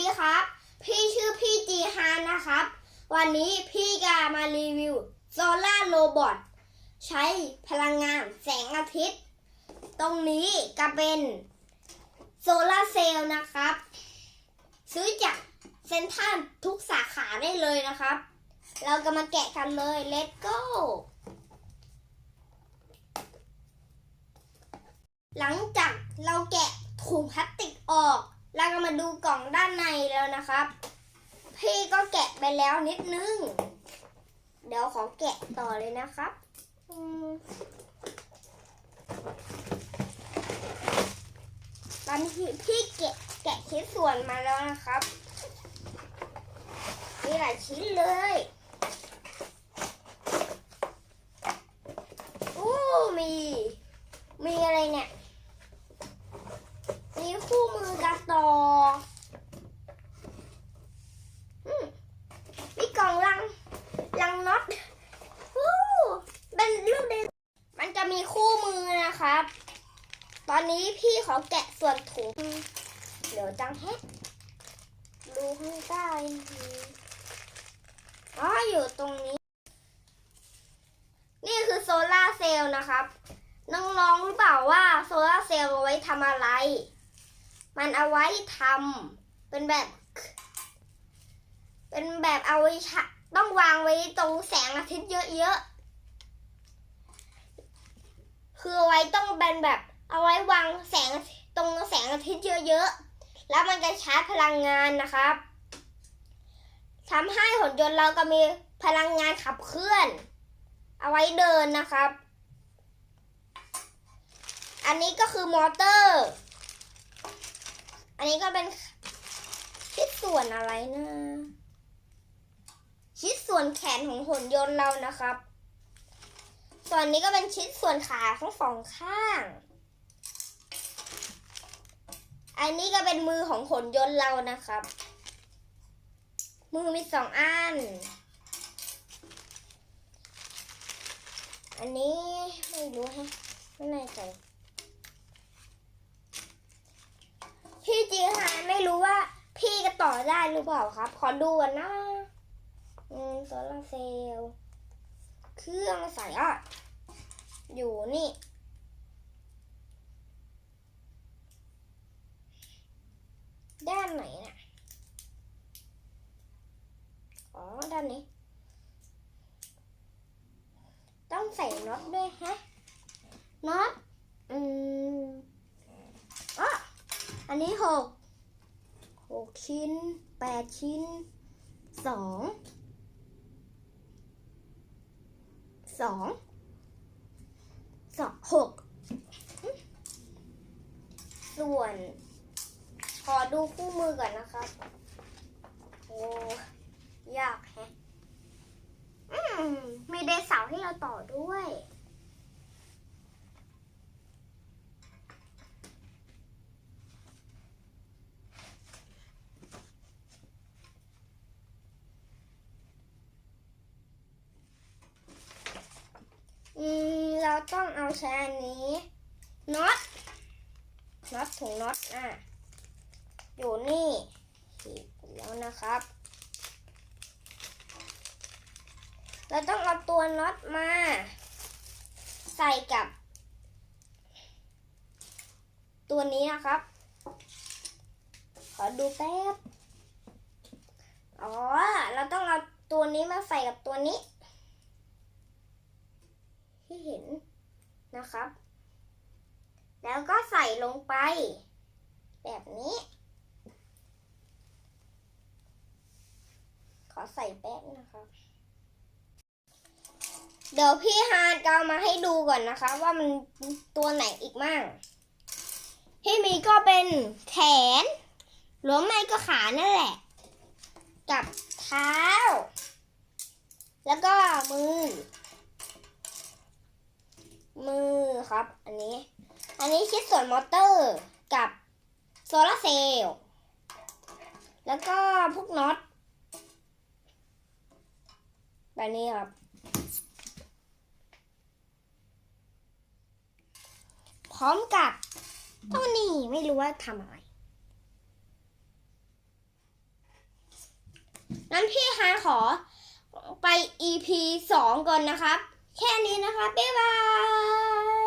ดีครับ พี่ชื่อพี่จีฮานนะครับ วันนี้พี่จะมารีวิวโซลาร์โรบอทใช้พลังงานแสงอาทิตย์ ตรงนี้ก็เป็นโซลาร์เซลล์นะครับ ซื้อจากเซ็นทรัลทุกสาขาได้เลยนะครับ เราก็มาแกะกันเลย let's go หลังจากเราแกะถุงพลาสติกออก เราก็มาดูกล่องด้านในแล้วนะครับ พี่ก็แกะไปแล้วนิดนึง เดี๋ยวขอแกะต่อเลยนะครับตอนที่พี่แกะแกะชิ้นส่วนมาแล้วนะครับ มีหลายชิ้นเลยอู้มี มีอะไรเนี่ย มีคู่มือกระต่ออืมมีกล่องลัง ลังน็อตวู้เป็นรูปเดน มีคู่มือนะครับ ตอนนี้พี่ขอแกะส่วนถุงเดี๋ยวจังแฮะดูข้างใต้อ๋ออยู่ตรงนี้ นี่คือโซลาร์เซลล์นะครับน้องๆรู้เปล่าว่าโซลาร์เซลล์เอาไว้ทำอะไร มันเอาไว้ทำเป็นแบบ เป็นแบบเอาไว้ต้องวางไว้ตรงแสงอาทิตย์เยอะๆ คือเอาไว้ต้องเป็นแบบ เอาไว้วางแสงตรงแสงอาทิตย์เยอะๆ แล้วมันจะชาร์จพลังงานนะครับทำให้หุ่นยนต์เราก็มีพลังงานขับเคลื่อน เอาไว้เดินนะครับ อันนี้ก็คือมอเตอร์ อันนี้ก็เป็นชิ้นส่วนอะไรนะชิ้นส่วนแขนของหุ่นยนต์เรานะครับ ส่วนนี้ก็เป็นชิ้นส่วนขาทั้งสองข้าง อันนี้ก็เป็นมือของหุ่นยนต์เรานะครับ มือมีสองอัน อันนี้ไม่รู้ฮะไม่แน่ใจพี่จีฮานไม่รู้ว่าพี่ก็ต่อได้หรือเปล่าครับ ขอดูกันนะอืมโซลาร์เซลล์เครื่องใส่อะ อยู่นี่ ด้านไหนน่ะ อ๋อ ด้านนี้ ต้องใส่น็อตด้วยฮะ น็อต อืมอ๋ออันนี้หกหกชิ้นแปดชิ้นสองสอง สองหกส่วน ขอดูคู่มือก่อนนะครับ โอ้ยากแฮะมมีเดเสาให้เราต่อด้วย อืม เรา ต้องเอาใช้อันนี้น็อตน็อตถุงน็อตอะอยู่นี่ขีดแล้วนะครับ เราต้องเอาตัวน็อตมา ใส่กับ ตัวนี้นะครับ ขอดูแป๊บ อ๋อ เราต้องเอาตัวนี้มาใส่กับตัวนี้ ที่เห็นนะครับ แล้วก็ใส่ลงไป แบบนี้ ขอใส่แป๊บนะครับเดี๋ยวพี่ฮาร์ดจะเอามาให้ดูก่อนนะคะ ว่ามันตัวไหนอีกมั่งที่มีก็เป็นแขนหรือไม่ก็ขานั่นแหละ กับเท้า แล้วก็มือ มือ ครับ อันนี้ อันนี้ชิ้นส่วนมอเตอร์กับโซลาเซลล์แล้วก็พวกน็อตแบบนี้ครับ พร้อมกับตัวนี้ไม่รู้ว่าทำอะไรนั้นพี่ฮานขอไป EP สองก่อนนะครับ แค่นี้นะคะ บ๊ายบาย